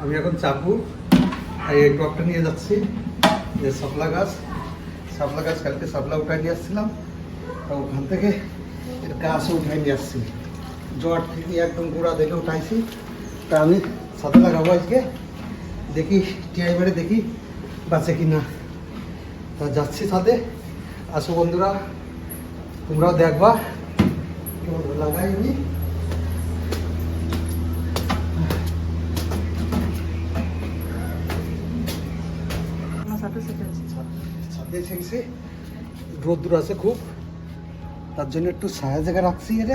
আমি এখন চাপু এই টপটা নিয়ে যাচ্ছি, যে শাপলা গাছ। শাপলা গাছ, কালকে শাপলা উঠাই নিয়ে আসছিলাম। তা ওখান থেকে গাছও উঠাই নিয়ে আসছি। জট থেকে একদম গোড়া দেখে উঠাইছি। তা আমি ছাদে লাগাবো আজকে। দেখি টিআই বাড়ি দেখি বাঁচে কি না তা যাচ্ছি ছাদে। আসো বন্ধুরা, তোমরাও দেখবা। কেমন ছাদে রোদ্দুর আছে খুব। তার জন্য একটু ছায়া জায়গা রাখছি এর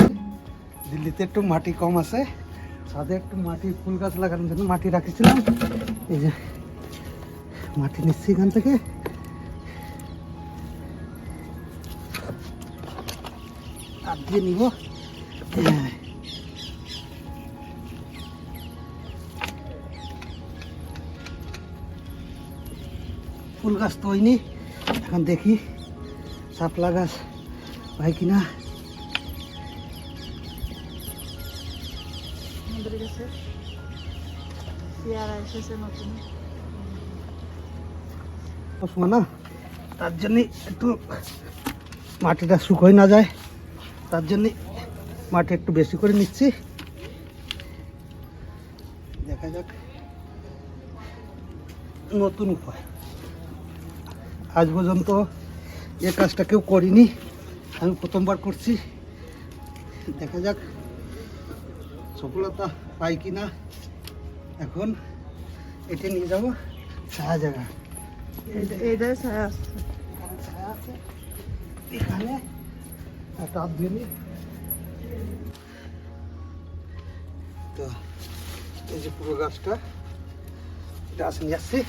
দিল্লিতে একটু মাটি কম আছে। ছাদে একটু মাটি, ফুল গাছ লাগানোর জন্য মাটি রাখেছিলাম। এই যে, মাটি নিচ্ছি এখান থেকে। আর দিয়ে নিব। হ্যাঁ। ফুল গাছ তো হয়নি। এখন দেখি সাপলা গাছ পাই কিনা। সময় না তার জন্যে একটু মাটিটা শুকোয় না যায়। তার জন্যে মাটি একটু বেশি করে নিচ্ছি। দেখা যাক। নতুন উপায়। আজ পর্যন্ত এ কাজটা কেউ করিনি। আমি প্রথমবার করছি। দেখা যাক সফলতা পাই কি না এখন এটা নিয়ে যাব সাহা জায়গা। এইটাই ছায়া আসছে ছায়া আছে। এখানে হাত নিই। তো এই যে পুরো গাছটা এটা আসে নিয়ে আসছি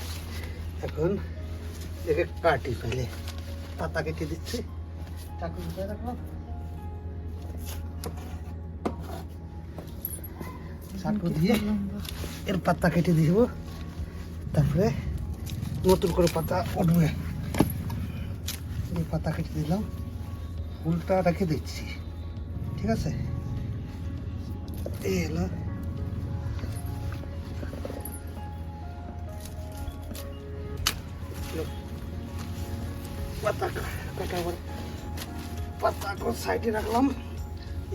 এখন একে কাটি ফেলে। পাতা কেটে দিচ্ছি। চাকু রাখলাম চাকু দিয়ে এর পাতা কেটে দিব। তারপরে নতুন করে পাতা উঠবে। পাতা কেটে দিলাম। ফুলটা রেখে দিচ্ছি। ঠিক আছে? এই এলো পাতা কাটা পরে পাতা সাইডে রাখলাম।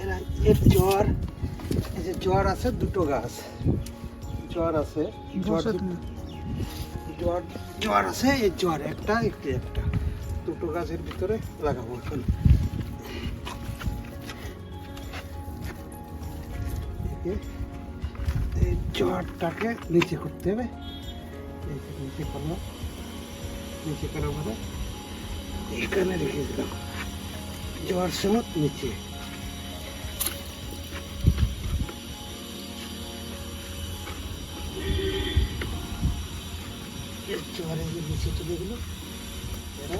এরা এর জ্বর এই যে জ্বর আছে দুটো গাছ। জ্বর আছে। জ্বর জ্বর আছে এই জ্বর একটা একটি একটা। দুটো গাছের ভিতরে লাগাবো এখন। এই জ্বরটাকে নিচে করতে হবে। নিচে করলাম। নিচে করার পরে এখানে রেখে দিলাম জ্বর সময় নিচে জ্বরের যে নিচে চলে এরা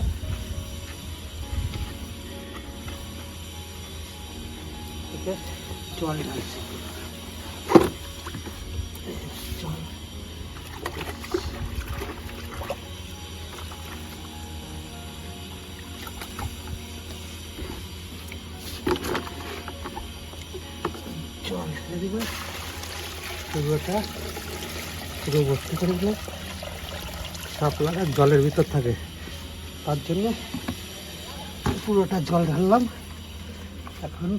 জল ঢালছে জল জল ঢেলে পুরোটা পুরো ভর্তি করে লাগা জলের ভিতর থাকে তার জন্য পুরোটা জল ঢাললাম এখন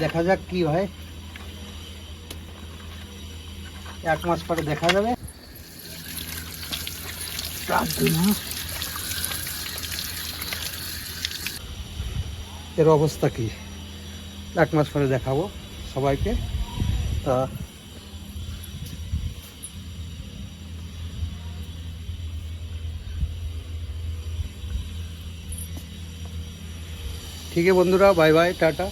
দেখা যাক কি হয় এক মাস পরে দেখা যাবে। এর অবস্থা কি এক মাস পরে দেখাবো সবাইকে তা ठीक है बंधुरा बाय बाय टाटा